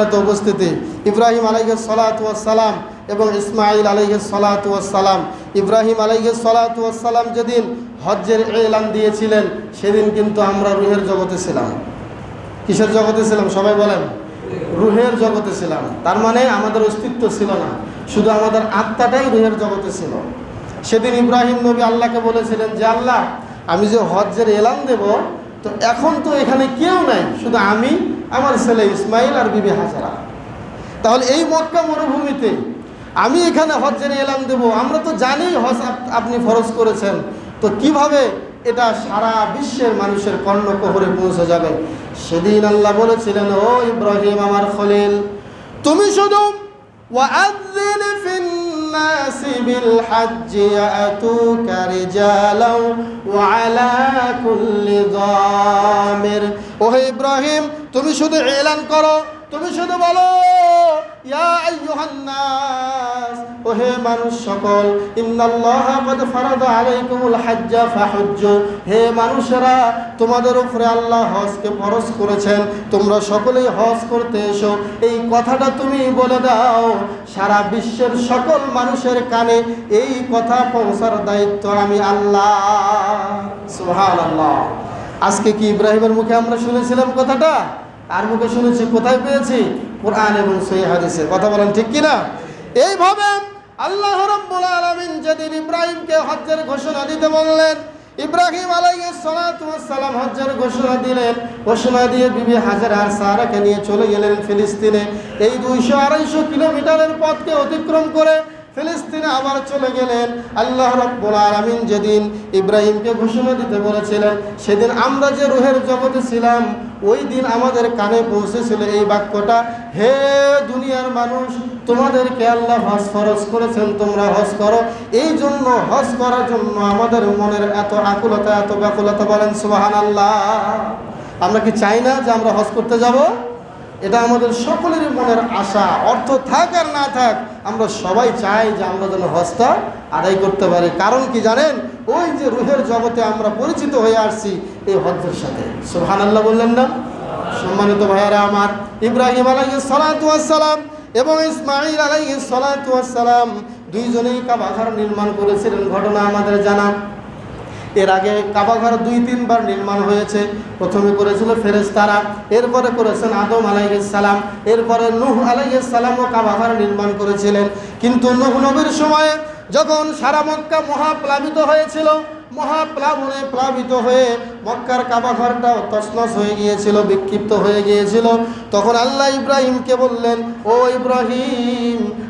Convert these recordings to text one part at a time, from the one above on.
উপস্থিতি। ইব্রাহিম আলাইহে সালাম এবং ইসমাইল আলাইহে সালাম। ইব্রাহিম আলাইহে সালাম যেদিন হজ্জের এলান দিয়েছিলেন, সেদিন কিন্তু আমরা রুহের জগতে ছিলাম। কিসের জগতে ছিলাম? সবাই বলেন। রুহের জগতে ছিলাম। তার মানে আমাদের অস্তিত্ব ছিল না। শুধু আমাদের আত্মাটাই রুহের জগতে ছিল। সেদিন ইব্রাহিম নবী আল্লাহকে বলেছিলেন যে, আল্লাহ, আমি যে হজ্জের এলান দেব, তো এখন তো এখানে কেউ নাই। শুধু আমি আমার ছেলে ইসমাইল আর বিবি হাজারা। তাহলে এই মক্কা মরুভূমিতে আমি এখানে হজ্জের এলাম দেব। আমরা তো জানি হজ আপ- আপনি ফরজ করেছেন। তো কীভাবে এটা সারা বিশ্বের মানুষের কর্ণ কোহরে পৌঁছে যাবে? সেদিন আল্লাহ বলেছিলেন, ও ইব্রাহিম, আমার খলিল, তুমি শুধু وأذن في الناس بالحج يأتوك رجالا وعلى كل ضامر ওহে ইব্রাহিম তুমি শুধু এলান করো তুমি শুধু বলো ইয়া আইয়ুহান নাস মানুষ সকল হে মানুষেরা, তোমাদের উপরে আল্লাহ হজকে করেছেন। তোমরা সকলেই হজ করতে এসো। এই কথাটা তুমি বলে দাও, সারা বিশ্বের সকল মানুষের কানে এই কথা পৌঁছার দায়িত্ব আমি আল্লাহ। সুবহানাল্লাহ। আজকে কি ইব্রাহিমের মুখে আমরা শুনেছিলাম কথাটা? তার মুখে শুনেছি, কোথায় পেয়েছি? কোরআন এবং সহি কথা বলেন, ঠিক কি না এইভাবে আল্লাহ রাব্বুল আলামিন যেদিন ইব্রাহিমকে হজ্জের ঘোষণা দিতে বললেন, ইব্রাহিম সালাম হজ্জের ঘোষণা দিলেন, ঘোষণা দিয়ে বিবি হাজারা আর সারাকে নিয়ে চলে গেলেন ফিলিস্তিনে। এই দুইশো আড়াইশো কিলোমিটারের পথকে অতিক্রম করে ফিলিস্তিনে আবার চলে গেলেন। আল্লাহ রব্বুল আলামিন যেদিন ইব্রাহিমকে ঘোষণা দিতে বলেছিলেন, সেদিন আমরা যে রুহের জগতে ছিলাম ওই দিন আমাদের কানে পৌঁছেছিল এই বাক্যটা, হে দুনিয়ার মানুষ, তোমাদেরকে আল্লাহ হজ ফরজ করেছেন, তোমরা হজ করো। এই জন্য হজ করার জন্য আমাদের মনের এত আকুলতা, এত ব্যাকুলতা বলেন সুবাহান আল্লাহ আমরা কি চাই না যে আমরা হজ করতে যাব? এটা আমাদের সকলেরই মনের আশা। অর্থ থাক আর না থাক, আমরা সবাই চাই যে আমরা যেন হজটা আদায় করতে পারি। কারণ কি জানেন? ওই যে রুহের জগতে আমরা পরিচিত হয়ে আসছি এই হজ্জের সাথে। সুহান আল্লাহ বললেন না? সম্মানিত ভাইয়ারা আমার, ইব্রাহিম ওয়াস সালাম এবং ইসমাইল ওয়াস সালাম দুইজনেই কাবাঘর নির্মাণ করেছিলেন। ঘটনা আমাদের জানা। এর আগে কাবাঘর দুই, তিনবার নির্মাণ হয়েছে। প্রথমে করেছিল ফেরেশতারা, এরপরে করেছেন আদম আলাইহিস সালাম, এরপরে নূহ আলাইহিস সালামও কাবাঘর নির্মাণ করেছিলেন। কিন্তু নূহ নবীর সময়ে যখন সারা মক্কা মহাপ্লাবিত হয়েছিল, মহাপ্লাবনে প্লাবিত হয়ে মক্কার কাবাঘরটাও তছনছ হয়ে গিয়েছিল, বিক্ষিপ্ত হয়ে গিয়েছিল। তখন আল্লাহ ইব্রাহিমকে বললেন, ও ইব্রাহিম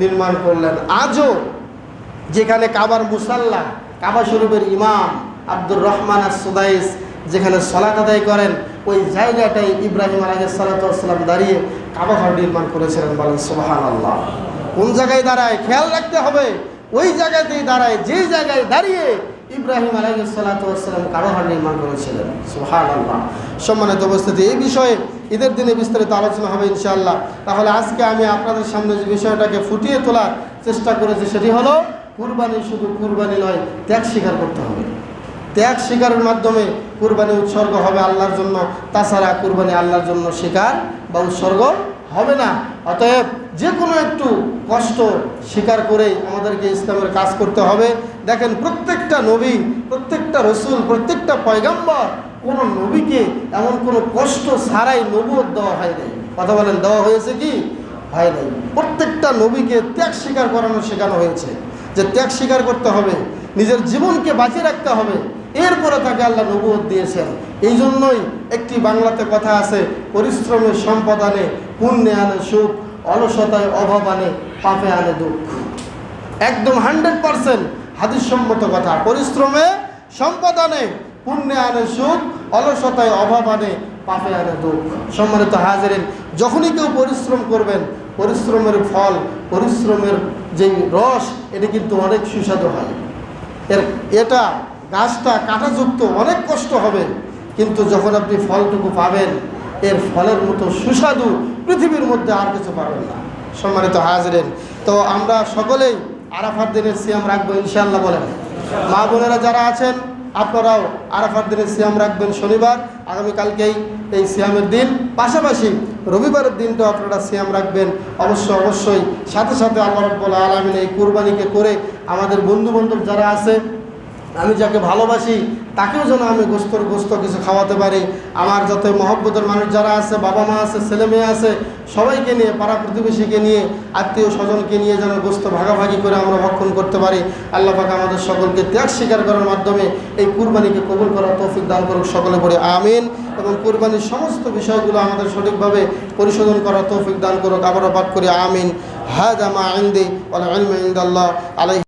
নির্মাণ করলেন। আজও যেখানে কাবার মুসাল্লা, কাবা শরীফের ইমাম আব্দুর রহমান আর সুদাইস যেখানে সলাত আদায় করেন, ওই জায়গাটাই ইব্রাহিম আলহ সালাতাম দাঁড়িয়ে কাবা ঘর নির্মাণ করেছিলেন বলেন সোহান আল্লাহ কোন জায়গায় দাঁড়ায়? খেয়াল রাখতে হবে, ওই জায়গাতেই দাঁড়ায়, যে জায়গায় দাঁড়িয়ে ইব্রাহিম আলাইহিস সালাম কাবা ঘর নির্মাণ করেছিলেন। সুহান আল্লাহ সম্মানিত উপস্থিতি, এই বিষয়ে ঈদের দিনে বিস্তারিত আলোচনা হবে ইনশাআল্লাহ। তাহলে আজকে আমি আপনাদের সামনে যে বিষয়টাকে ফুটিয়ে তোলার চেষ্টা করেছি সেটি হলো, কুরবানি শুধু কুরবানি নয়, ত্যাগ স্বীকার করতে হবে। ত্যাগ স্বীকারের মাধ্যমে কুরবানি উৎসর্গ হবে আল্লাহর জন্য, তাছাড়া কুরবানি আল্লাহর জন্য স্বীকার বা উৎসর্গ হবে না। অতএব যে কোনো একটু কষ্ট স্বীকার করেই আমাদেরকে ইসলামের কাজ করতে হবে। দেখেন প্রত্যেকটা নবী, প্রত্যেকটা রসুল, প্রত্যেকটা পয়গাম্বর, কোনো নবীকে এমন কোনো কষ্ট ছাড়াই নবুয়ত দেওয়া হয় নাই। কথা বলেন, দেওয়া হয়েছে কি? হয় নাই। প্রত্যেকটা নবীকে ত্যাগ স্বীকার করানো শেখানো হয়েছে যে ত্যাগ স্বীকার করতে হবে, নিজের জীবনকে বাঁচিয়ে রাখতে হবে। এরপরে তাকে আল্লাহ নবুয়ত দিয়েছেন। এই জন্যই একটি বাংলাতে কথা আছে, পরিশ্রমের সম্পদ আনে পুণ্যে আনে সুখ, অলসতায় অভাব আনে, পাপে আনে দুঃখ। একদম হান্ড্রেড পারসেন্ট হাদিসসম্মত কথা। পরিশ্রমে সম্পদ আনে, পুণ্যে আনে সুখ, অলসতায় অভাব আনে, পাপে আনে দুঃখ। সম্মানিত হাজারেন, যখনই কেউ পরিশ্রম করবেন, পরিশ্রমের ফল, পরিশ্রমের যেই রস, এটি কিন্তু অনেক সুস্বাদু হয়। এর, এটা গাছটা কাটাযুক্ত, অনেক কষ্ট হবে। কিন্তু যখন আপনি ফলটুকু পাবেন এর ফলের মতো সুস্বাদু পৃথিবীর মধ্যে আর কিছু পাবেন না। সম্মানিত হাজরেন, তো আমরা সকলেই আরাফার দিনের সিয়াম রাখব, ইনশাআল্লাহ বলেন। মা বোনেরা যারা আছেন, আপনারাও আরাফার দিনের সিয়াম রাখবেন শনিবার। আগামীকালকেই এই সিয়ামের দিন। পাশাপাশি রবিবারের দিনটাও আপনারা সিয়াম রাখবেন। অবশ্য অবশ্যই সাথে সাথে আল্লাহ রব্বুল আলমিন এই কুরবানিকে করে আমাদের বন্ধু বান্ধব যারা আছে আমি যাকে ভালোবাসি, তাকেও যেন আমি গোস্তর গোস্ত কিছু খাওয়াতে পারি। আমার যাতে মহব্বতের মানুষ যারা আছে, বাবা মা আছে, ছেলে মেয়ে আছে, সবাইকে নিয়ে, পাড়া প্রতিবেশীকে নিয়ে, আত্মীয় স্বজনকে নিয়ে যেন গোস্ত ভাগাভাগি করে আমরা ভক্ষণ করতে পারি। আল্লাহ পাক আমাদের সকলকে ত্যাগ স্বীকার করার মাধ্যমে এই কুরবানিকে কবুল করার তৌফিক দান করুক সকলে পড়ে আমিন। এবং কুরবানির সমস্ত বিষয়গুলো আমাদের সঠিকভাবে পরিশোধন করার তৌফিক দান করুক। আবারও পাঠ করি, আমিন। হাদা মা ইন্দি ওয়াল ইলমু ইনদাল্লাহ। আলাইহি